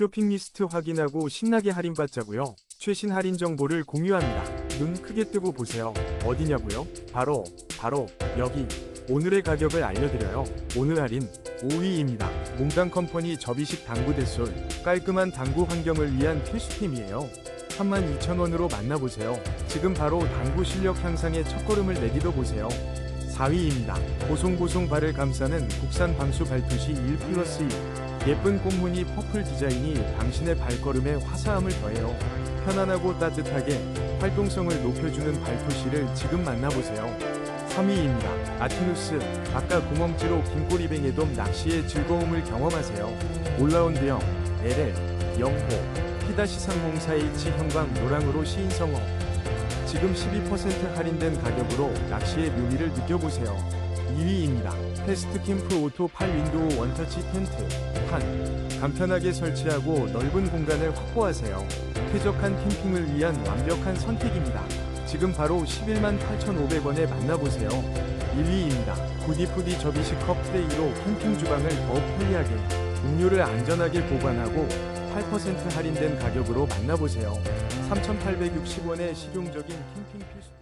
쇼핑 리스트 확인하고 신나게 할인받자고요. 최신 할인 정보를 공유합니다. 눈 크게 뜨고 보세요. 어디냐고요? 바로 바로 여기. 오늘의 가격을 알려드려요. 오늘 할인 5위입니다. 몽땅 컴퍼니 접이식 당구 대솔 깔끔한 당구 환경을 위한 필수템이에요. 32,000원으로 만나보세요. 지금 바로 당구 실력 향상의 첫걸음을 내디뎌 보세요. 4위입니다. 보송보송 발을 감싸는 국산 방수 발토시 1 플러스 1. 예쁜 꽃무늬 퍼플 디자인이 당신의 발걸음에 화사함을 더해요. 편안하고 따뜻하게 활동성을 높여주는 발토시를 지금 만나보세요. 3위입니다. 아티누스 아까 구멍지로 긴꼬리뱅에돔 낚시의 즐거움을 경험하세요. 올라운드형 LL 영호 피다시상공사 H 형광 노랑으로 시인성어 지금 12% 할인된 가격으로 낚시의 묘미를 느껴보세요. 2위입니다. 패스트 캠프 오토 8 윈도우 원터치 텐트 한 간편하게 설치하고 넓은 공간을 확보하세요. 쾌적한 캠핑을 위한 완벽한 선택입니다. 지금 바로 11만 8,500원에 만나보세요. 1위입니다. 구디푸디 접이식 컵 트레이로 캠핑 주방을 더욱 편리하게 음료를 안전하게 보관하고 8% 할인된 가격으로 만나보세요. 3,860원의 실용적인 캠핑 필수